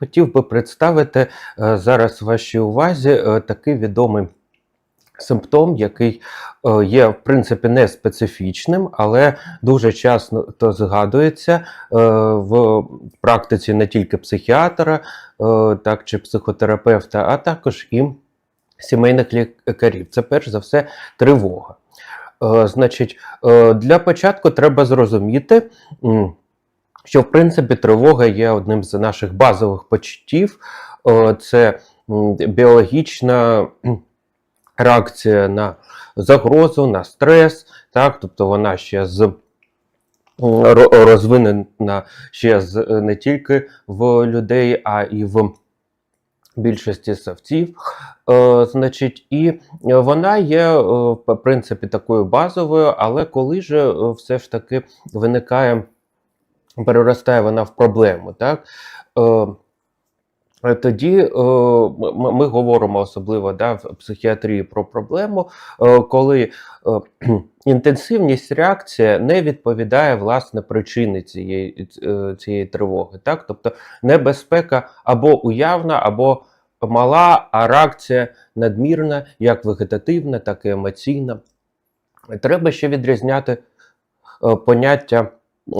Хотів би представити е, зараз вашій увазі е, такий відомий симптом, який е, є в принципі не специфічним, але дуже часто то згадується в практиці не тільки психіатра, так чи психотерапевта, а також і сімейних лікарів. Це перш за все тривога. Значить, для початку треба зрозуміти. Що в принципі тривога є одним з наших базових почуттів. Е, Це біологічна реакція на загрозу, на стрес, так? тобто вона ще з розвинена ще з е, не тільки в людей, а і в більшості савців. Е, Значить, і вона є е, в принципі такою базовою, але коли е, все ж таки виникає переростає вона в проблему. Так? Е, е, тоді е, ми, говоримо особливо да, в психіатрії про проблему, коли інтенсивність реакції не відповідає власне причини цієї, цієї тривоги. Так? Тобто небезпека або уявна, або мала, а реакція надмірна, як вегетативна, так і емоційна. Треба ще відрізняти поняття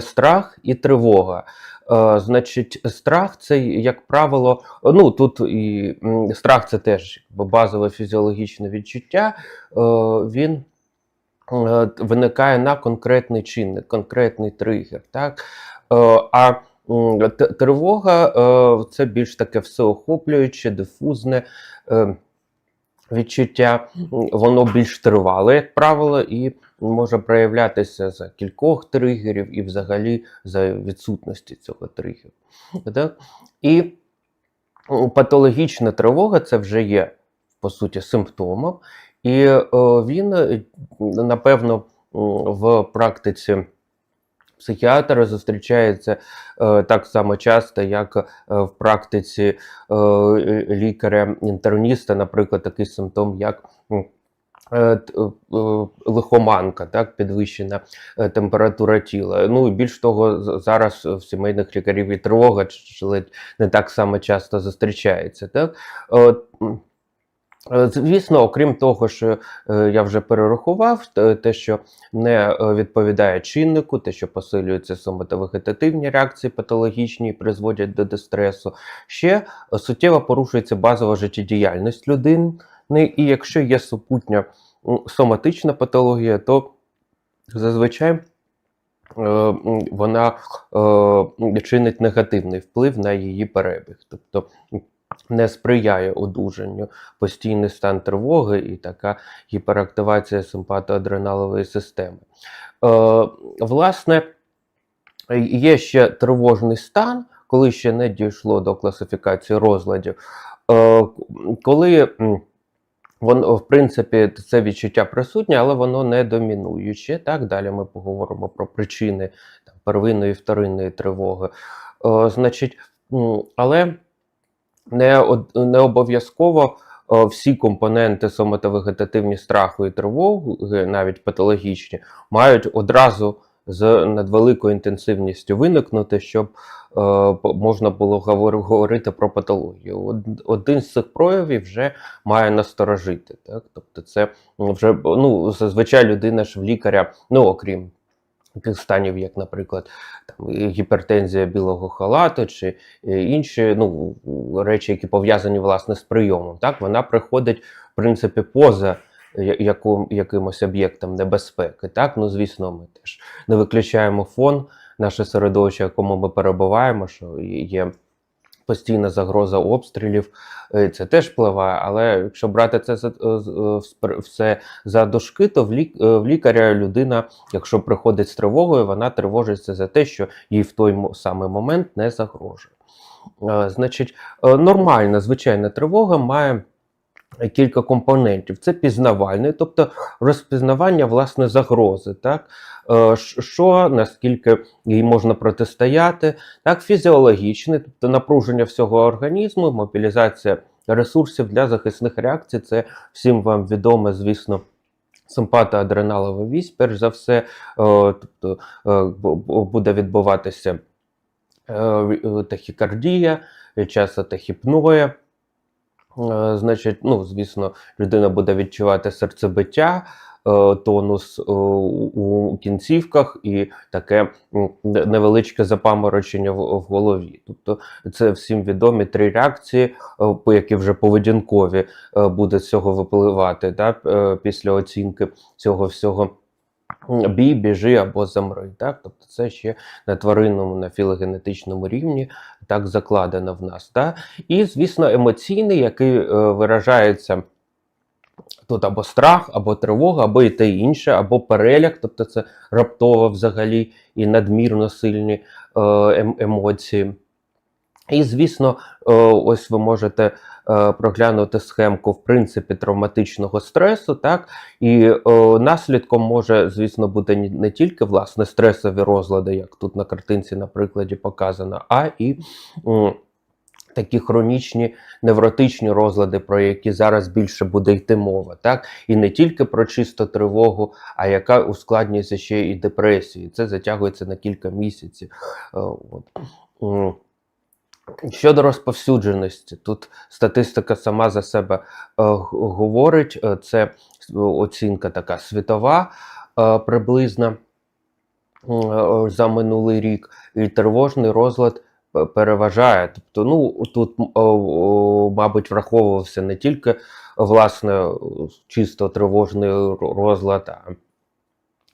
страх і тривога. Е, Значить, страх це, як правило, ну тут і страх це теж базове фізіологічне відчуття. Е, Він е, виникає на конкретний чинник, конкретний тригер. Так? Е, А тривога е, це більш таке всеохоплююче, дифузне. е, Відчуття, воно більш тривале, як правило, і може проявлятися за кількох тригерів і взагалі за відсутності цього тригеру. Так? І патологічна тривога це вже є по суті симптомом, і е, він, напевно, в практиці психіатра зустрічається е, так само часто, як е, в практиці е, лікаря-інтерніста, наприклад, такий симптом, як е, е, е, лихоманка, так, підвищена температура тіла. Ну і більш того, зараз в сімейних лікарів і тривога не так само часто зустрічається. Так? Е, е, Звісно, окрім того, що е, я вже перерахував, те- те, що не е, відповідає чиннику, те, що посилюються соматовегетативні реакції патологічні і призводять до дистресу, ще е, суттєво порушується базова життєдіяльність людини, і якщо є супутня соматична патологія, то зазвичай е, вона е, чинить негативний вплив на її перебіг. Тобто не сприяє одужанню постійний стан тривоги і така гіперактивація симпатоадреналової системи. Е, власне, є ще тривожний стан, коли ще не дійшло до класифікації розладів. Е, коли Воно, в принципі, це відчуття присутнє, але воно не домінуюче. Так, далі ми поговоримо про причини там, первинної і вторинної тривоги. Е, значить, але не, не обов'язково е, всі компоненти соматовегетативні страху і тривоги, навіть патологічні, мають одразу з надвеликою інтенсивністю виникнути, щоб е, можна було говор- говорити про патологію. Од- Один з цих проявів вже має насторожити. Так? Тобто, це вже ну, зазвичай людина ж в лікаря, ну окрім таких станів, як, наприклад, там, гіпертензія білого халату чи е, інші ну, речі, які пов'язані власне з прийомом. Так? Вона приходить, в принципі, поза яким, якимось об'єктом небезпеки. Так? Ну, звісно, ми теж не виключаємо фон, наше середовище, якому ми перебуваємо, що є постійна загроза обстрілів, е, це теж впливає. Але якщо брати це е, е, все за дошки, то в, лік, в лікаря людина, якщо приходить з тривогою, вона тривожиться за те, що їй в той самий момент не загрожує. Значить, нормальна звичайна тривога має кілька компонентів. Це пізнавальний, тобто розпізнавання власне загрози, так? Е, що наскільки їй можна протистояти, так, фізіологічний, тобто напруження всього організму, мобілізація ресурсів для захисних реакцій. Це всім вам відоме, звісно. Симпатоадреналова вісь, перш за все, е, тобто е, бу- бу- буде відбуватися тахікардія, часто тахіпноє. Е, Значить, ну, звісно, людина буде відчувати серцебиття, тонус е, у кінцівках і таке невеличке запаморочення в, голові. Тобто це всім відомі три реакції, е, які вже поведінкові е, буде з цього випливати да, е, після оцінки цього всього. Бій, біжи або замри. Так? Тобто це ще на тваринному, на філогенетичному рівні так закладено в нас. Да? І, звісно, емоційний, який е, виражається тут або страх, або тривога, або і те інше, або переляк, тобто це раптово взагалі і надмірно сильні е, ем- емоції. І, звісно, е, ось ви можете е, проглянути схемку в принципі травматичного стресу, так і наслідком може, звісно, бути не- тільки власне стресові розлади, як тут на картинці на прикладі показано, а і такі хронічні невротичні розлади, про які зараз більше буде йти мова, так і не тільки про чисто тривогу, а яка ускладнюється ще і депресії. Це затягується на кілька місяців. Е, От. Щодо розповсюдженості, тут статистика сама за себе е, говорить, е, це оцінка така світова е, приблизна е, за минулий рік, і тривожний розлад переважає. Тобто, ну тут, мабуть, враховувався не тільки власне чисто тривожний розлад, а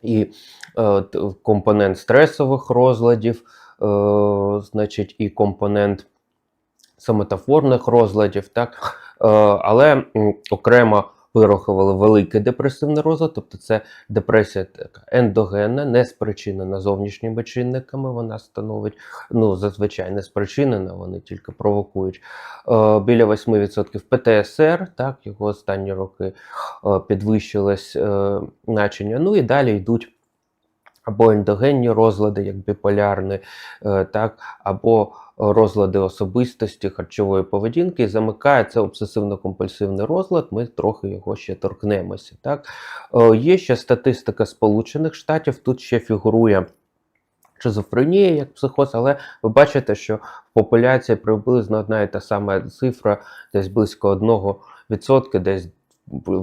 і е, компонент стресових розладів, е, значить, і компонент соматофорних розладів, так? Е, але окремо вирахували великий депресивний розлад, тобто це депресія така ендогенна, не спричинена зовнішніми чинниками, вона становить, ну, зазвичай не спричинена, вони тільки провокують. Е, біля 8% ПТСР, так, його останні роки е, підвищилось е, значення. Ну і далі йдуть або ендогенні розлади, як біполярний, так, або розлади особистості, харчової поведінки, замикає це обсесивно-компульсивний розлад. Ми трохи його ще торкнемося. Так. Е, Є ще статистика Сполучених Штатів, тут ще фігурує. Шизофренія як психоз, але ви бачите, що в популяції приблизно одна і та сама цифра, десь близько 1%, десь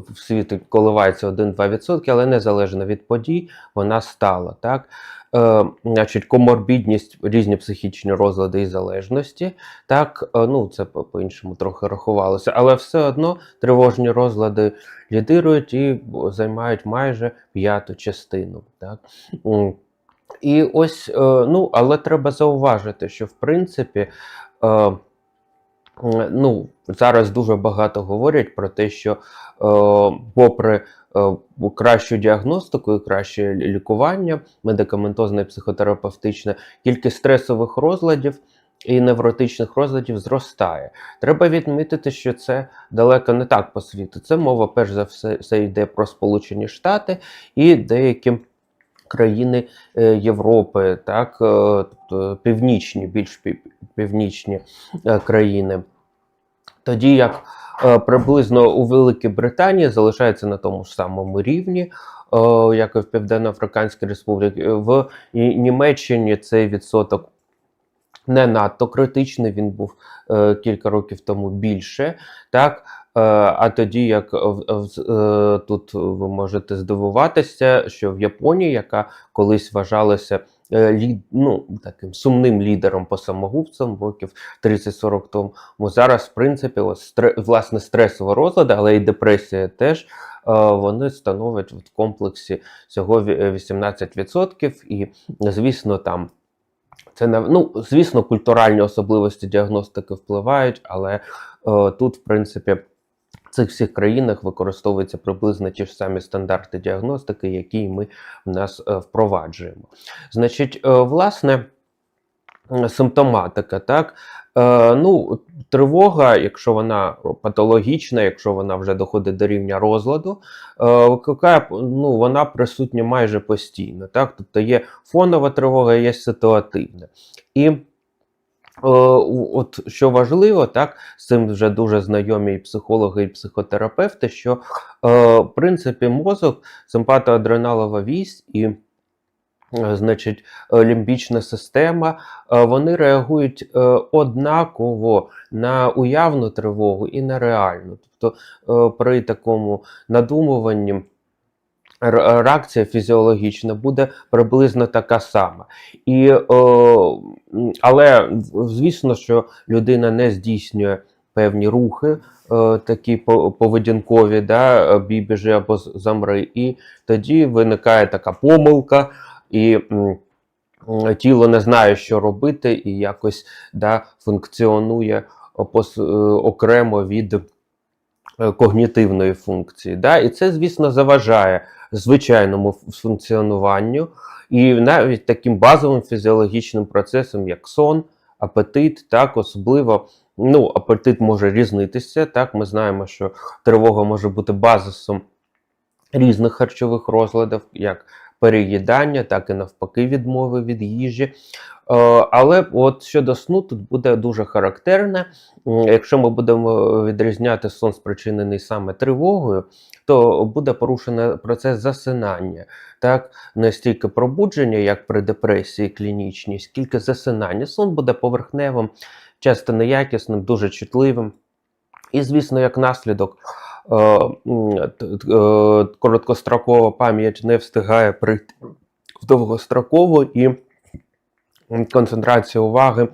в світі коливається 1-2%, але незалежно від подій, вона стала. Так? Е, значить, коморбідність, різні психічні розлади і залежності. Так, е, ну це по- по-іншому трохи рахувалося, але все одно тривожні розлади лідирують і займають майже п'яту частину. Так? І ось, е, ну, але треба зауважити, що в принципі. Е, Ну, зараз дуже багато говорять про те, що, е, попри е, кращу діагностику і краще лікування, медикаментозне психотерапевтичне, кількість стресових розладів і невротичних розладів зростає. Треба відмітити, що це далеко не так по світу. Це мова, перш за все, все йде про Сполучені Штати і деякі. Країни е, Європи, так, е, тобто північні, більш північні е, країни. Тоді як приблизно у Великій Британії залишається на тому ж самому рівні, як і в Південно-Африканській Республіці. В Німеччині цей відсоток не надто критичний, він був е, кілька років тому більше. Так? Е, а тоді, як е, тут ви можете здивуватися, що в Японії, яка колись вважалася е, лі, ну, таким сумним лідером по самогубцям років 30-40 тому, зараз, в принципі, ось, стре, власне стресові розлади, але і депресія теж. е, Вони становлять в комплексі всього 18%, і, звісно, там це ну, звісно, культуральні особливості діагностики впливають, але е, тут, в принципі, в цих всіх країнах використовуються приблизно ті ж самі стандарти діагностики, які ми в нас е, впроваджуємо. Значить, е, власне, симптоматика, так. Е, ну, тривога, якщо вона патологічна, якщо вона вже доходить до рівня розладу, е, викликає, ну, вона присутня майже постійно. Так? Тобто є фонова тривога, є ситуативна. І е, от що важливо, так, з цим вже дуже знайомі і психологи, і психотерапевти, що е, в принципі мозок, симпатоадреналова вісь і значить, е, лімбічна система, е, вони реагують е, однаково на уявну тривогу і на реальну. Тобто при такому надумуванні реакція фізіологічна буде приблизно така сама. І, але звісно, що людина не здійснює певні рухи, такі поведінкові, да, бій, або замри, і тоді виникає така помилка, і тіло не знає, що робити, і якось да, функціонує е, окремо від е, когнітивної функції. Да? І це, звісно, заважає звичайному функціонуванню і навіть таким базовим фізіологічним процесам, як сон, апетит, так, особливо. Ну, апетит може різнитися. Так, ми знаємо, що тривога може бути базисом різних харчових розладів, як переїдання, так і навпаки відмови від їжі. Е, Але от щодо сну, тут буде дуже характерне. Якщо ми будемо відрізняти сон, спричинений саме тривогою, то буде порушений процес засинання. Так, не стільки пробудження, як при депресії клінічній, скільки засинання. Сон буде поверхневим, часто неякісним, дуже чутливим. І, звісно, як наслідок, короткострокова пам'ять не встигає прийти в довгострокову, і концентрація уваги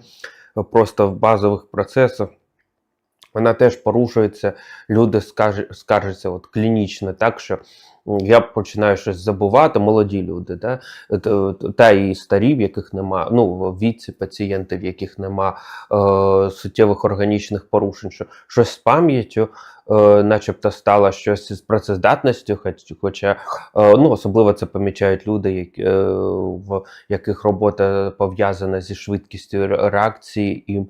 е, просто в базових процесах. Вона теж порушується. Люди скаржаться от клінічно, так що я починаю щось забувати, молоді люди, да? Та і старі, в яких нема, ну, віці пацієнти, в яких нема е, суттєвих органічних порушень, що щось з пам'яттю, е, начебто стало щось із працездатністю, хоч, хоча е, ну, особливо це помічають люди, які, е, в яких робота пов'язана зі швидкістю реакції і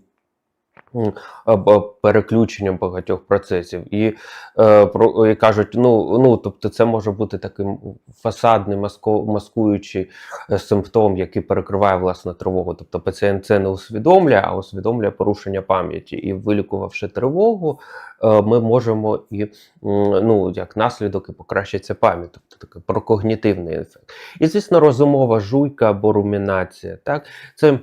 переключенням багатьох процесів. І, е, про, і кажуть, ну, ну, тобто це може бути таким фасадний маско, маскуючий е, симптом, який перекриває власне тривогу. Тобто пацієнт це не усвідомлює, а усвідомлює порушення пам'яті. І вилікувавши тривогу, е, ми можемо і ну, як наслідок і покращиться пам'ять, тобто такий прокогнітивний ефект. І, звісно, розумова жуйка або румінація. Так? Це,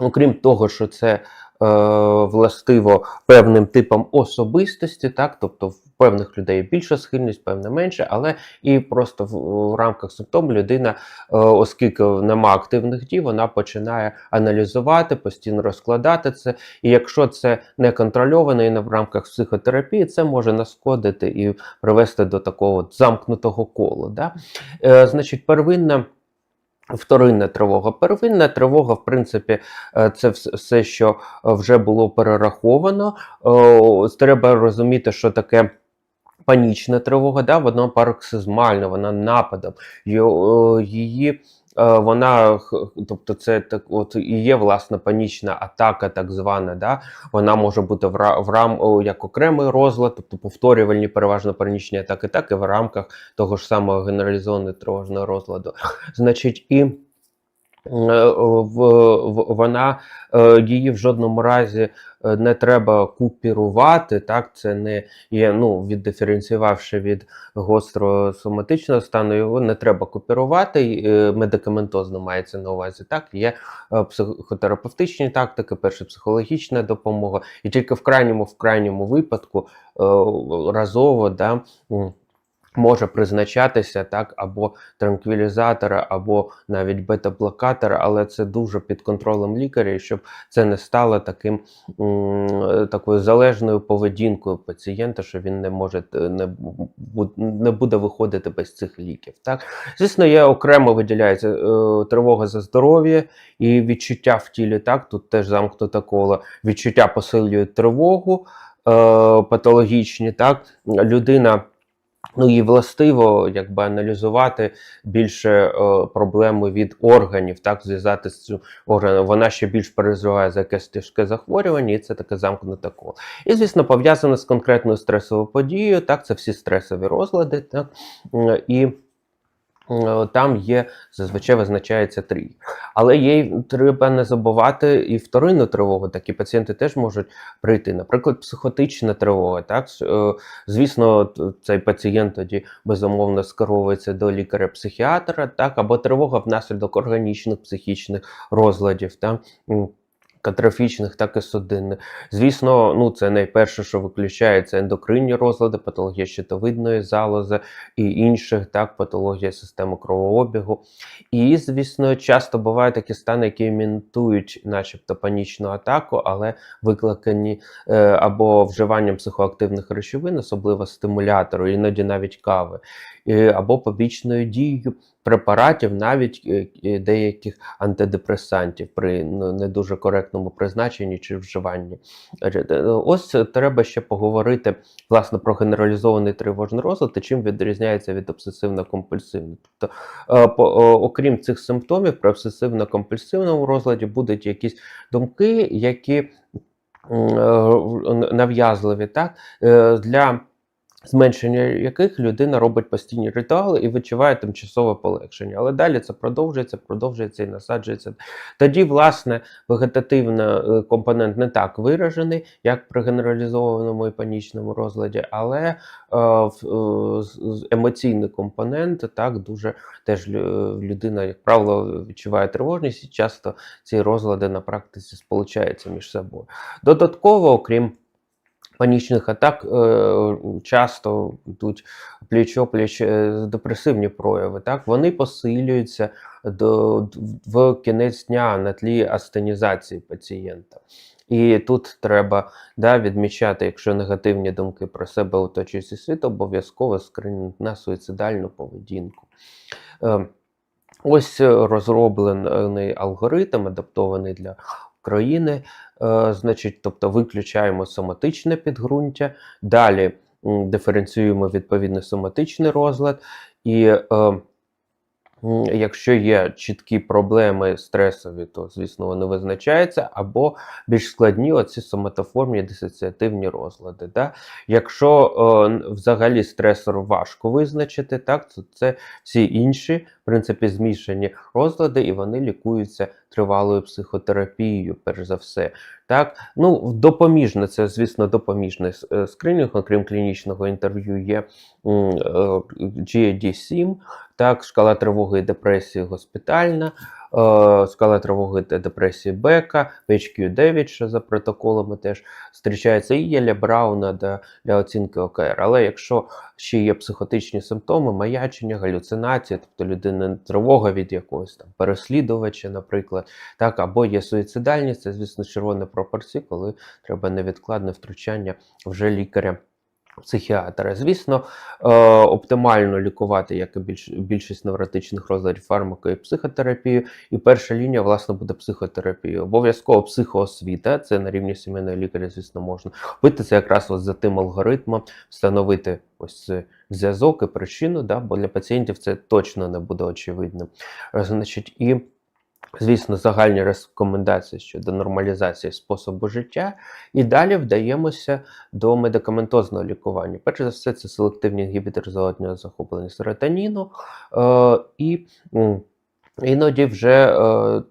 окрім того, що це е, властиво певним типам особистості, так, тобто в певних людей більша схильність, певне менше, але і просто в, в рамках симптому людина, е, оскільки нема активних дій, вона починає аналізувати, постійно розкладати це. І якщо це не контрольовано і не в рамках психотерапії, це може нашкодити і привести до такого замкнутого кола. Да? Е, значить, первинна. Вторинна тривога. Первинна тривога, в принципі, е, це все, що е, вже було перераховано. Треба розуміти, що таке. Панічна тривога, да, вона пароксизмальна, вона нападом. Її е, вона, тобто, це так, от і є власна панічна атака, так звана. Да? Вона може бути в, рам як окремий розлад, тобто повторювальні переважно панічні атаки, так і в рамках того ж самого генералізованого тривожного розладу. Значить, і е, вона е, її в жодному разі е, не треба купірувати. Так, це не є, ну, віддиференціювавши від гостросоматичного стану, його не треба купірувати. е, Медикаментозно мається на увазі. Так, є е, психотерапевтичні тактики, перше психологічна допомога, і тільки в крайньому, в крайньому випадку е, разово да, може призначатися так, або транквілізатори, або навіть бета-блокатори, але це дуже під контролем лікаря, щоб це не стало таким такою залежною поведінкою пацієнта, що він не може е, не, не буде виходити без цих ліків. Так, звісно, є окремо виділяється е, тривога за здоров'я і відчуття в тілі. Так, тут теж замкнуте коло. Відчуття посилюють тривогу, е, патологічні. Так, людина. Ну, і властиво якби аналізувати більше е, проблеми від органів, так зв'язати з цим органом. Вона ще більш переживає за якесь тяжке захворювання, і це таке замкнуте коло. І, звісно, пов'язане з конкретною стресовою подією. Так, це всі стресові розлади. Так, М, і Е, Там є зазвичай визначається трій. Але є треба не забувати і вторинну тривогу. Такі пацієнти теж можуть прийти. Наприклад, психотична тривога. Так е, звісно, цей пацієнт тоді безумовно скеровується до лікаря-психіатра, так або тривога внаслідок органічних психічних розладів. Там м, Катастрофічних, так і судинних. Звісно, ну це найперше, що виключає, це ендокринні розлади, патологія щитовидної залози і інших, так, патологія системи кровообігу. І, звісно, часто бувають такі стани, які імітують, начебто, панічну атаку, але викликані е, або вживанням психоактивних речовин, особливо стимулятору, іноді навіть кави, е, або побічною дією препаратів, навіть е, е, деяких антидепресантів при ну, не дуже коректному призначенні чи вживанні. Е, Ось треба ще поговорити власне про генералізований тривожний розлад і чим відрізняється від обсесивно-компульсивного. Тобто, окрім цих симптомів, при обсесивно-компульсивному розладі будуть якісь думки, які нав'язливі, так, для зменшення яких людина робить постійні ритуали і відчуває тимчасове полегшення. Але далі це продовжується, продовжується і насаджується. Тоді, власне, вегетативний е, компонент не так виражений, як при генералізованому і панічному розладі, але е, е, емоційний компонент так дуже теж людина, як правило, відчуває тривожність, і часто ці розлади на практиці сполучаються між собою. Додатково, окрім панічних атак, е, часто йдуть пліч-опліч е, депресивні прояви. Так? Вони посилюються до, в кінець дня на тлі астенізації пацієнта. І тут треба да, відмічати, якщо негативні думки про себе оточуючий світ, обов'язково скринінг на суїцидальну поведінку. Е, Ось розроблений алгоритм, адаптований для країни. Е, Значить, тобто виключаємо соматичне підґрунтя, далі диференціюємо відповідний соматичний розлад, і е, якщо є чіткі проблеми стресові, то звісно вони визначаються, або більш складні оці соматоформні дисоціативні розлади. Да? Якщо е, взагалі стресор важко визначити, так, то це всі інші, в принципі, змішані розлади, і вони лікуються тривалою психотерапією, перш за все. Так, ну допоміжне, це звісно допоміжний е, скринінг, окрім клінічного інтерв'ю, є е, GAD-7, так, шкала тривоги і депресії госпітальна, е, шкала тривоги та депресії Бека, HQ9, що за протоколами теж зустрічається, і є для Брауна для, для оцінки ОКР. Але якщо ще є психотичні симптоми, маячення, галюцинації, тобто людина тривога від якогось там переслідувача, наприклад, так, або є суїцидальність, це, звісно, червоні пропорції, коли треба невідкладне втручання вже лікаря. Психіатра. Звісно, е, оптимально лікувати, як і більш, більшість невротичних розладів фармако і психотерапію. І перша лінія, власне, буде психотерапія. Обов'язково психоосвіта, це на рівні сімейного лікаря, звісно, можна бити це якраз ось за тим алгоритмом, встановити ось зв'язок і причину, да, бо для пацієнтів це точно не буде очевидним. Е, Значить, і Звісно, загальні рекомендації щодо нормалізації способу життя, і далі вдаємося до медикаментозного лікування. Перш за все, це селективні інгібітори золотнього захоплення серотоніну, е, і іноді вже, е,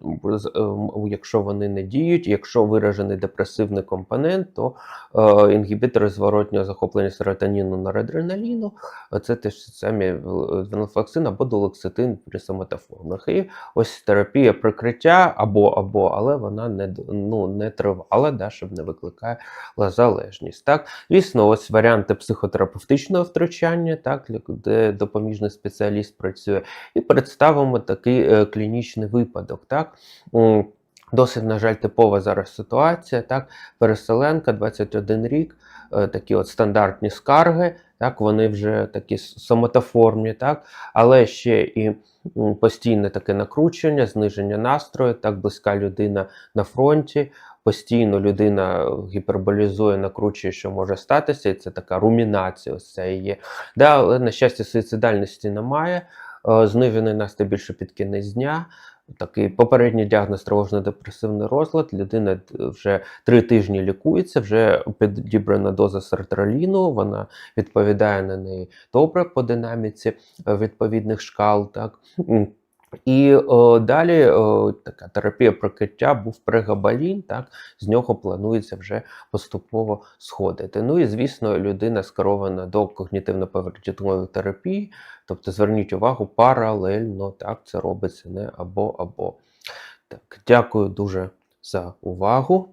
е, якщо вони не діють, якщо виражений депресивний компонент, то е, інгібітори зворотнього захоплення серотоніну норадреналіну, е, це теж самі венлофлаксин або долекситин при соматоформах. І ось терапія прикриття або, або, але вона не, ну, не тривала, да, щоб не викликає залежність. Так? Звісно, ось варіанти психотерапевтичного втручання, так, де допоміжний спеціаліст працює, і представимо такий клінічний випадок. Так? Досить, на жаль, типова зараз ситуація. Так? Переселенка, 21 рік, е, такі от стандартні скарги, так? вони вже такі с- соматоформні, так? але ще і постійне таке накручення, зниження настрою, так близька людина на фронті. Постійно людина гіперболізує, накручує, що може статися, і це така румінація. Ось це є. Да, але, на щастя, суїцидальності немає. Е, Знижений настрій більше під кінець дня. такий попередній діагноз тривожно-депресивний розлад. Людина е, вже три тижні лікується, вже підібрана доза сертраліну, вона відповідає на неї добре по динаміці е, відповідних шкал. Так. І о, далі о, така терапія прикриття був прегабалін, так з нього планується вже поступово сходити. Ну і звісно, людина скерована до когнітивно-поведінкової терапії, тобто зверніть увагу паралельно, так це робиться не або або. Так, дякую дуже за увагу.